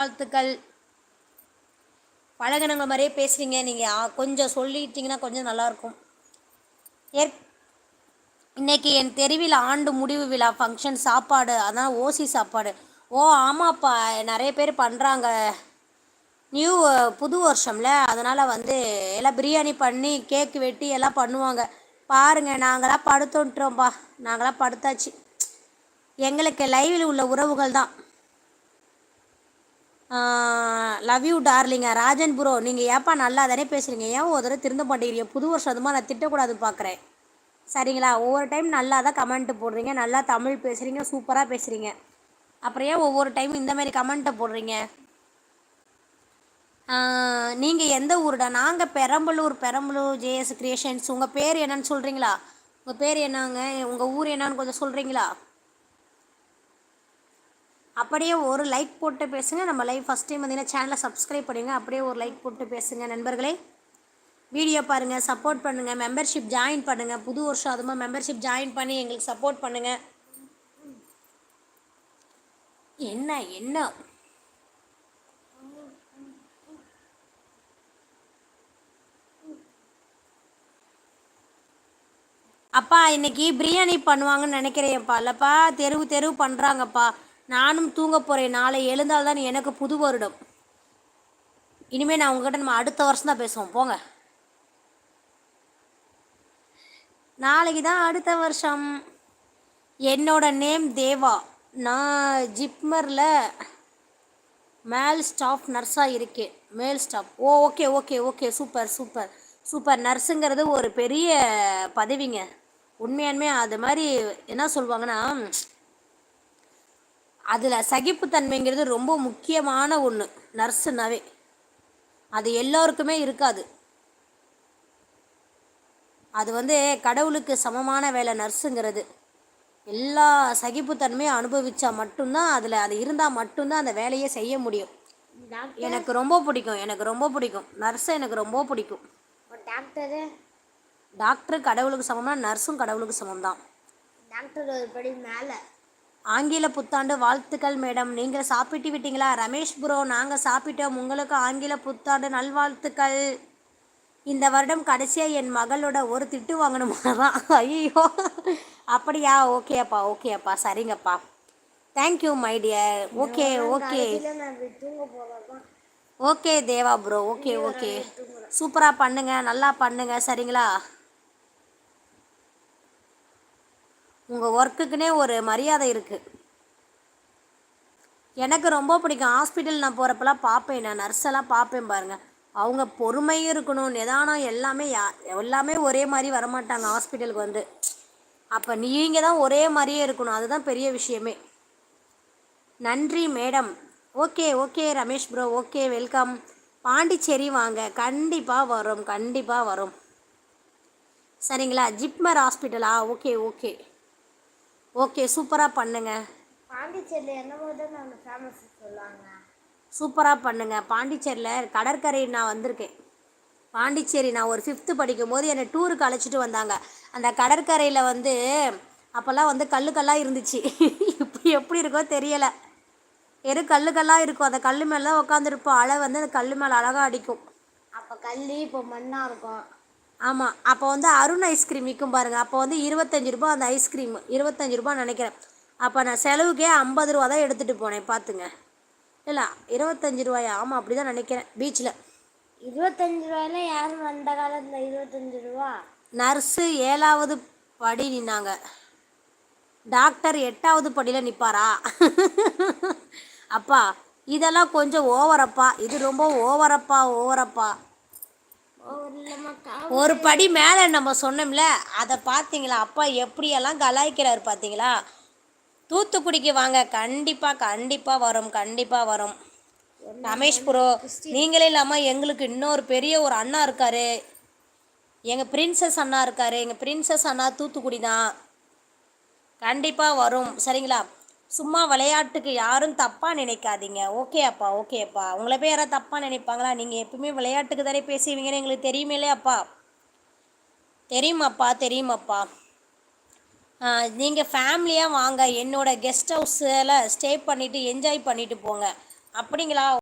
வாழ்த்துக்கள். பழகினவங்க மாதிரியே பேசுகிறீங்க நீங்கள் கொஞ்சம் சொல்லிட்டீங்கன்னா கொஞ்சம் நல்லாயிருக்கும். ஏற் இன்னைக்கு என் தெருவில் ஆண்டு முடிவு விழா ஃபங்க்ஷன் சாப்பாடு அதான் ஓசி சாப்பாடு. ஓ ஆமாப்பா நிறைய பேர் பண்ணுறாங்க நியூ புது வருஷம்ல அதனால் வந்து எல்லாம் பிரியாணி பண்ணி கேக்கு வெட்டி எல்லாம் பண்ணுவாங்க. பாருங்கள் நாங்களாம் படுத்துட்டோம்ப்பா நாங்களாம் படுத்தாச்சு. எங்களுக்கு லைவில் உள்ள உறவுகள் தான். லவ் யூ டார்லிங்க ராஜன் ப்ரோ நீங்கள் ஏப்பா நல்லா தானே பேசுகிறீங்க ஏன் ஒரு தடவை திருந்த மாட்டேங்கிறீங்க? புது வருஷம் அதுமா நான் திட்டக்கூடாதுன்னு பார்க்குறேன் சரிங்களா? ஒவ்வொரு டைம் நல்லா தான் கமெண்ட்டு போடுறீங்க. நல்லா தமிழ் பேசுகிறீங்க சூப்பராக பேசுகிறீங்க அப்புறம் ஏன் ஒவ்வொரு டைம் இந்த மாதிரி கமெண்ட்டை போடுறீங்க? நீங்கள் எந்த ஊருடா? நாங்கள் பெரம்பலூர் பெரம்பலூர் ஜேஎஸ் கிரியேஷன்ஸ் உங்கள் பேர் என்னன்னு சொல்கிறீங்களா உங்கள் பேர் என்னங்க? உங்கள் ஊர் என்னன்னு கொஞ்சம் சொல்கிறீங்களா அப்படியே ஒரு லைக் போட்டு பேசுங்க. நம்ம லைவ் ஃபஸ்ட் டைம் வந்தீங்கன்னா சேனலை சப்ஸ்கிரைப் பண்ணுங்கள் அப்படியே ஒரு லைக் போட்டு பேசுங்க நண்பர்களே. வீடியோ பாருங்கள் சப்போர்ட் பண்ணுங்கள் மெம்பர்ஷிப் ஜாயின் பண்ணுங்கள் புது வருஷம் அதுமா மெம்பர்ஷிப் ஜாயின் பண்ணி எங்களுக்கு சப்போர்ட் பண்ணுங்கள் என்ன என்ன? அப்பா இன்னைக்கு பிரியாணி பண்ணுவாங்கன்னு நினைக்கிறேன்ப்பா. இல்லைப்பா தெருவு தெருவு பண்ணுறாங்கப்பா நானும் தூங்க போகிறேன் நாளை எழுந்தால் தான் எனக்கு புது வருடம். இனிமேல் நான் உங்ககிட்ட நம்ம அடுத்த வருஷம் தான் பேசுவோம். போங்க. நாளைக்கு தான் அடுத்த வருஷம். என்னோட நேம் தேவா. நான் ஜிப்மரில் மேல் ஸ்டாஃப் நர்ஸாக இருக்கேன். Male staff. Oh okay okay okay. Super super. Super. நர்ஸுங்கிறது ஒரு பெரிய பதவிங்க. உண்மையானுமே அது மாதிரி என்ன சொல்லுவாங்கன்னா அதில் சகிப்புத்தன்மைங்கிறது ரொம்ப முக்கியமான ஒன்று நர்ஸுனாவே. அது எல்லோருக்குமே இருக்காது. அது வந்து கடவுளுக்கு சமமான வேலை நர்ஸுங்கிறது. எல்லா சகிப்புத்தன்மையும் அனுபவித்தா மட்டும்தான் அதில் அது இருந்தால் மட்டும்தான் அந்த வேலையை செய்ய முடியும். எனக்கு ரொம்ப பிடிக்கும் எனக்கு ரொம்ப பிடிக்கும். நர்ஸை எனக்கு ரொம்ப பிடிக்கும். டாக்டரு? டாக்டர் கடவுளுக்கு சமம்னா நர்ஸும் கடவுளுக்கு சமம் தான் டாக்டர் ஒரு படி மேலே. ஆங்கில புத்தாண்டு வாழ்த்துக்கள் மேடம். நீங்கள் சாப்பிட்டு விட்டீங்களா? ரமேஷ் ப்ரோ நாங்கள் சாப்பிட்டோம். உங்களுக்கு ஆங்கில புத்தாண்டு நல்வாழ்த்துக்கள். இந்த வருடம் கடைசியாக என் மகளோட ஒரு திட்டு வாங்கணுமா தான் ஐயோ அப்படியா? ஓகேப்பா ஓகேப்பா. சரிங்கப்பா. Thank you my dear okay okay. Okay Deva bro. Okay okay. சூப்பராக பண்ணுங்க நல்லா பண்ணுங்க. சரிங்களா? உங்கள் ஒர்க்குக்குனே ஒரு மரியாதை இருக்குது எனக்கு ரொம்ப பிடிக்கும். ஹாஸ்பிட்டல் நான் போகிறப்பெல்லாம் பார்ப்பேன் நான் நர்ஸெல்லாம் பார்ப்பேன் பாருங்கள் அவங்க பொறுமையும் இருக்கணும். நிதானம் எல்லாமே யா எல்லாமே ஒரே மாதிரி வரமாட்டாங்க ஹாஸ்பிட்டலுக்கு வந்து. அப்போ நீங்கள் தான் ஒரே மாதிரியே இருக்கணும். அதுதான் பெரிய விஷயமே. நன்றி madam okay okay Ramesh bro okay welcome Pondicherry வாங்க. கண்டிப்பாக வரும். கண்டிப்பாக வரும். சரிங்களா? ஜிப்மர் ஹாஸ்பிட்டலா ஓகே ஓகே ஓகே சூப்பராக பண்ணுங்க. பாண்டிச்சேரியில் என்னமோ தான் ஃபேமஸ் சொல்லுவாங்க? சூப்பராக பண்ணுங்க. பாண்டிச்சேரியில் கடற்கரை நான் வந்திருக்கேன். பாண்டிச்சேரி நான் ஒரு ஃபிஃப்த்து படிக்கும்போது என்னை டூருக்கு அழைச்சிட்டு வந்தாங்க. அந்த கடற்கரையில் வந்து அப்போல்லாம் வந்து கல்லு கல்லாக இருந்துச்சு. இப்போ எப்படி இருக்கோ தெரியலை. வெறும் கல்லு கல்லாக இருக்கும் அந்த கல் மேலே உட்காந்துருப்போம் அலை வந்து அந்த கல் மேலே அழகாக அடிக்கும். அப்போ கல் இப்போ மண்ணாக இருக்கும். ஆமாம் அப்போ வந்து அருண் ஐஸ்கிரீம் விற்கும் பாருங்கள் அப்போ வந்து இருபத்தஞ்சி ரூபா அந்த ஐஸ்கிரீம் இருபத்தஞ்சி ரூபா நினைக்கிறேன். அப்போ நான் செலவுக்கே ஐம்பது ரூபா தான் எடுத்துகிட்டு போனேன் பார்த்துங்க இல்லை இருபத்தஞ்சி ரூபாயா? ஆமாம் அப்படி தான் நினைக்கிறேன் பீச்சில் இருபத்தஞ்சு ரூபாயில யாரும் அந்த காலத்தில் இருபத்தஞ்சு ரூபா? நர்ஸு ஏழாவது படி நின்னாங்க. டாக்டர் எட்டாவது படியில் நிற்பாரா அப்பா இதெல்லாம் கொஞ்சம் ஓவரப்பா இது ரொம்ப ஓவரப்பா ஓவரப்பா ஒரு படி மேலே நம்ம சொன்னோம்ல அதை பார்த்தீங்களா? அப்பா எப்படியெல்லாம் கலாய்க்கிறார் பார்த்தீங்களா? தூத்துக்குடிக்கு வாங்க கண்டிப்பாக கண்டிப்பாக வரும் கண்டிப்பாக வரும். ரமேஷ் ப்ரோ நீங்களே இல்லாமல் எங்களுக்கு இன்னொரு பெரிய ஒரு அண்ணா இருக்கார். எங்கள் பிரின்சஸ் அண்ணா இருக்கார். எங்கள் பிரின்சஸ் அண்ணா தூத்துக்குடி தான் கண்டிப்பாக வரும். சரிங்களா? சும்மா விளையாட்டுக்கு யாரும் தப்பாக நினைக்காதீங்க. ஓகே அப்பா ஓகே அப்பா. உங்களை போய் யாராவது தப்பாக நினைப்பாங்களா? நீங்கள் எப்பவுமே விளையாட்டுக்கு தானே பேசுவீங்கன்னு எங்களுக்கு தெரியுமில்லே அப்பா? தெரியுமாப்பா தெரியுமாப்பா? நீங்கள் ஃபேமிலியாக வாங்க. என்னோட கெஸ்ட் ஹவுஸில் ஸ்டே பண்ணிவிட்டு என்ஜாய் பண்ணிவிட்டு போங்க. அப்படிங்களா?